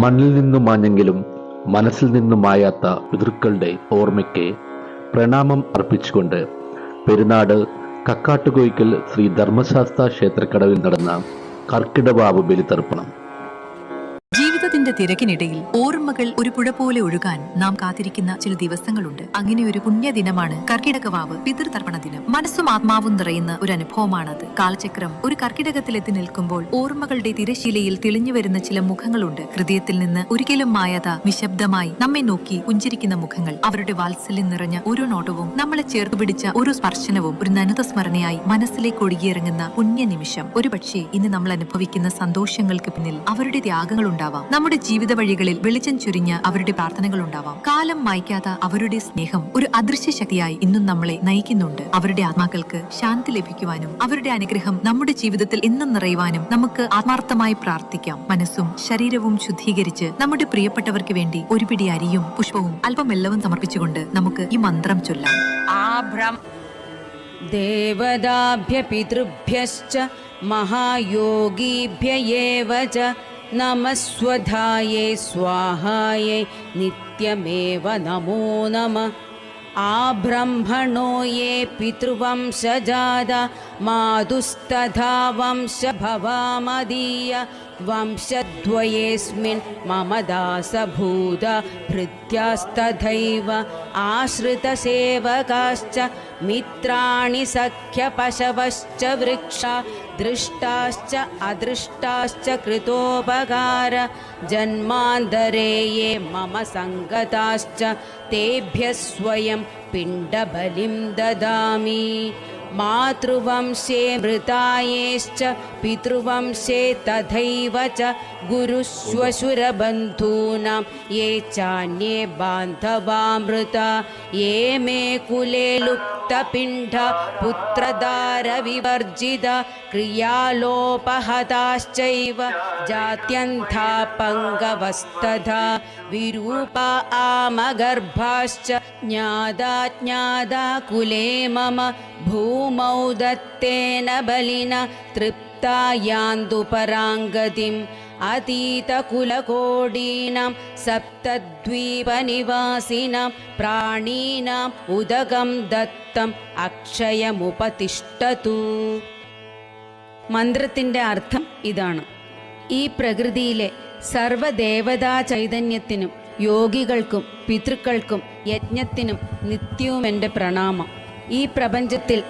മണ്ണിൽ നിന്നു മാഞ്ഞെങ്കിലും മനസ്സിൽ നിന്നും മായാത്ത പിതൃക്കളുടെ ഓർമ്മയ്ക്ക് പ്രണാമം അർപ്പിച്ചുകൊണ്ട് പെരുന്നാട് കക്കാട്ടുകോയിക്കൽ ശ്രീ ധർമ്മശാസ്ത്ര ക്ഷേത്രക്കടവിൽ നടന്ന കർക്കിടവാവ് ബലിതർപ്പണം തിരക്കിനിടയിൽ ഓർമ്മകൾ ഒരു പുഴ പോലെ ഒഴുകാൻ നാം കാത്തിരിക്കുന്ന ചില ദിവസങ്ങളുണ്ട്. അങ്ങനെ ഒരു പുണ്യദിനമാണ് കർക്കിടകവാവ് പിതൃതർപ്പണ ദിനം. മനസ്സും ആത്മാവും നിറയുന്ന ഒരു അനുഭവമാണത്. കാലചക്രം ഒരു കർക്കിടകത്തിലെത്തി നിൽക്കുമ്പോൾ ഓർമ്മകളുടെ തിരശീലയിൽ തെളിഞ്ഞു വരുന്ന ചില മുഖങ്ങളുണ്ട്. ഹൃദയത്തിൽ നിന്ന് ഒരിക്കലും മായാത നിശബ്ദമായി നമ്മെ നോക്കി പുഞ്ചിരിക്കുന്ന മുഖങ്ങൾ. അവരുടെ വാത്സല്യം നിറഞ്ഞ ഒരു നോട്ടവും നമ്മളെ ചേർത്ത് പിടിച്ച ഒരു സ്പർശനവും ഒരു നനുത സ്മരണയായി മനസ്സിലേക്ക് ഒഴുകിയിറങ്ങുന്ന പുണ്യ നിമിഷം ഒരുപക്ഷെ ഇന്ന് നമ്മൾ അനുഭവിക്കുന്ന സന്തോഷങ്ങൾക്ക് പിന്നിൽ അവരുടെ ത്യാഗങ്ങൾ ഉണ്ടാവാം. നമ്മുടെ ജീവിത വഴികളിൽ വെളിച്ചം ചുരിഞ്ഞ അവരുടെ പ്രാർത്ഥനകൾ ഉണ്ടാവാം കാലം മായ്ക്കാത്ത അവരുടെ സ്നേഹം ഒരു അദൃശ്യ ശക്തിയായി ഇന്നും നമ്മളെ നയിക്കുന്നുണ്ട് അവരുടെ ആത്മാക്കൾക്ക് ശാന്തി ലഭിക്കുവാനും അവരുടെ അനുഗ്രഹം നമ്മുടെ ജീവിതത്തിൽ എന്നും നിറയുവാനും നമുക്ക് ആത്മാർത്ഥമായി പ്രാർത്ഥിക്കാം മനസ്സും ശരീരവും ശുദ്ധീകരിച്ച് നമ്മുടെ പ്രിയപ്പെട്ടവർക്ക് വേണ്ടി ഒരു പിടി അരിയും പുഷ്പവും അല്പം വെള്ളവും സമർപ്പിച്ചുകൊണ്ട് നമുക്ക് ഈ മന്ത്രം ചൊല്ലാം आभ्रम् देवदाभ्यपितृभ्यश्च महायोगीभ्य एव च नमः स्वधाये स्वाहायै नित्यमेव नमो नमः। आब्रह्मणो ये पितृवंशजादा मातुस्तथा वंशभवामदीय वंशद्वयेऽस्मिन् मम दासभूत भृत्यास्तथैव आश्रितसेवकाश्च मित्राणि सख्यपशवश्च वृक्षा दृष्टाश्च अदृष्टाश्च कृतोपकार जन्मान्तरे ये मम सङ्गताश्च तेभ्यः स्वयं पिण्डबलिं ददामि मातृवंशे मृतायेश्च पितृवंशे तथैव च गुरुश्वशुरबन्धूनां ये चान्ये बान्धवामृता ये मे कुले लुप्तपिण्ड पुत्रदारविवर्जित क्रियालोपहताश्चैव जात्यन्था पङ्गवस्तथा विरूपा आमगर्भाश्च ज्ञादा ज्ञादा कुले मम भूमौ दत्तेन बलिना तृप्ता यान्तु पराङ्गतिम् अतीतकुलकोडीनां सप्तद्वीपनिवासिनां प्राणीनाम् उदकं दत्तम् അക്ഷയമുപതിഷ്ഠതു മന്ത്രത്തിൻ്റെ അർത്ഥം ഇതാണ് ഈ പ്രകൃതിയിലെ സർവദേവതാ ചൈതന്യത്തിനും യോഗികൾക്കും പിതൃക്കൾക്കും യജ്ഞത്തിനും നിത്യവും എന്റെ പ്രണാമം. ഈ പ്രപഞ്ചത്തിൽ